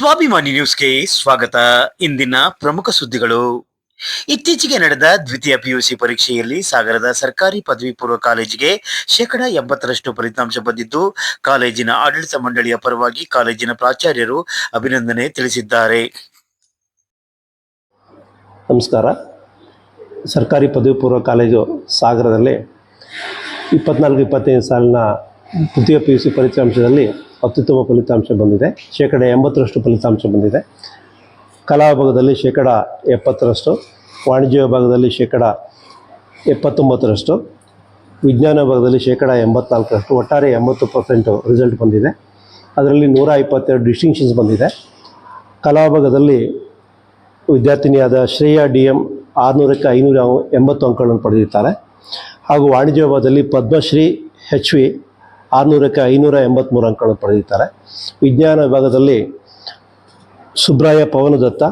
ಸ್ವಾಭಿಮಾನಿ ನ್ಯೂಸ್ಗೆ ಸ್ವಾಗತ. ಇಂದಿನ ಪ್ರಮುಖ ಸುದ್ದಿಗಳು. ಇತ್ತೀಚೆಗೆ ನಡೆದ ದ್ವಿತೀಯ ಪಿಯುಸಿ ಪರೀಕ್ಷೆಯಲ್ಲಿ ಸಾಗರದ ಸರ್ಕಾರಿ ಪದವಿ ಪೂರ್ವ ಕಾಲೇಜಿಗೆ ಶೇಕಡ ಎಂಬತ್ತರಷ್ಟು ಫಲಿತಾಂಶ ಬಂದಿದ್ದು, ಕಾಲೇಜಿನ ಆಡಳಿತ ಮಂಡಳಿಯ ಪರವಾಗಿ ಕಾಲೇಜಿನ ಪ್ರಾಚಾರ್ಯರು ಅಭಿನಂದನೆ ತಿಳಿಸಿದ್ದಾರೆ. ನಮಸ್ಕಾರ. ಸರ್ಕಾರಿ ಪದವಿ ಪೂರ್ವ ಕಾಲೇಜು ಸಾಗರದಲ್ಲಿ ಇಪ್ಪತ್ನಾಲ್ಕು, ಇಪ್ಪತ್ತೈದು ಸಾಲಿನ ತೃತೀಯ ಪಿ ಯು ಸಿ ಫಲಿತಾಂಶದಲ್ಲಿ ಅತ್ಯುತ್ತಮ ಫಲಿತಾಂಶ ಬಂದಿದೆ. ಶೇಕಡ ಎಂಬತ್ತರಷ್ಟು ಫಲಿತಾಂಶ ಬಂದಿದೆ. ಕಲಾ ವಿಭಾಗದಲ್ಲಿ ಶೇಕಡ ಎಪ್ಪತ್ತರಷ್ಟು, ವಾಣಿಜ್ಯ ವಿಭಾಗದಲ್ಲಿ ಶೇಕಡ ಎಪ್ಪತ್ತೊಂಬತ್ತರಷ್ಟು, ವಿಜ್ಞಾನ ವಿಭಾಗದಲ್ಲಿ ಶೇಕಡ ಎಂಬತ್ನಾಲ್ಕರಷ್ಟು, ಒಟ್ಟಾರೆ ಎಂಬತ್ತು ಪರ್ಸೆಂಟು ರಿಸಲ್ಟ್ ಬಂದಿದೆ. ಅದರಲ್ಲಿ ನೂರ ಇಪ್ಪತ್ತೆರಡು ಡಿಸ್ಟಿಂಕ್ಷನ್ಸ್ ಬಂದಿದೆ. ಕಲಾ ವಿಭಾಗದಲ್ಲಿ ವಿದ್ಯಾರ್ಥಿನಿಯಾದ ಶ್ರೇಯಾ ಡಿ ಎಂ ಆರುನೂರಕ್ಕೆ ಐನೂರ ಎಂಬತ್ತು ಅಂಕಗಳನ್ನು ಪಡೆದಿದ್ದಾರೆ ಹಾಗೂ ವಾಣಿಜ್ಯ ವಿಭಾಗದಲ್ಲಿ ಪದ್ಮಶ್ರೀ ಎಚ್ ವಿ ಆರುನೂರಕ್ಕೆ ಐನೂರ ಎಂಬತ್ತ್ಮೂರು ಅಂಕಗಳನ್ನು ಪಡೆದಿದ್ದಾರೆ. ವಿಜ್ಞಾನ ವಿಭಾಗದಲ್ಲಿ ಸುಬ್ರಾಯ ಪವನದತ್ತ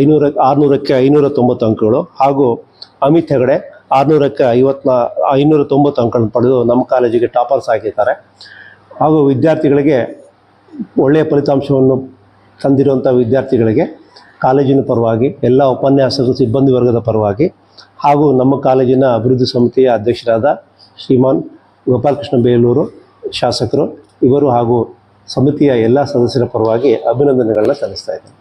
ಐನೂರ, ಆರುನೂರಕ್ಕೆ ಐನೂರ ತೊಂಬತ್ತು ಅಂಕಗಳು ಹಾಗೂ ಅಮಿತ್ ಹೆಗಡೆ ಆರುನೂರಕ್ಕೆ ಐವತ್ನಾ ಐನೂರ ತೊಂಬತ್ತು ಅಂಕಗಳನ್ನು ಪಡೆದು ನಮ್ಮ ಕಾಲೇಜಿಗೆ ಟಾಪರ್ಸ್ ಆಗಿದ್ದಾರೆ ಹಾಗೂ ವಿದ್ಯಾರ್ಥಿಗಳಿಗೆ ಒಳ್ಳೆಯ ಫಲಿತಾಂಶವನ್ನು ತಂದಿರುವಂಥ ವಿದ್ಯಾರ್ಥಿಗಳಿಗೆ ಕಾಲೇಜಿನ ಪರವಾಗಿ, ಎಲ್ಲ ಉಪನ್ಯಾಸಕರು ಸಿಬ್ಬಂದಿ ವರ್ಗದ ಪರವಾಗಿ ಹಾಗೂ ನಮ್ಮ ಕಾಲೇಜಿನ ಅಭಿವೃದ್ಧಿ ಸಮಿತಿಯ ಅಧ್ಯಕ್ಷರಾದ ಶ್ರೀಮಾನ್ ಗೋಪಾಲಕೃಷ್ಣ ಬೇಲೂರು ಶಾಸಕರು ಇವರು ಹಾಗೂ ಸಮಿತಿಯ ಎಲ್ಲ ಸದಸ್ಯರ ಪರವಾಗಿ ಅಭಿನಂದನೆಗಳನ್ನ ಸಲ್ಲಿಸ್ತಾ ಇದ್ದೇನೆ.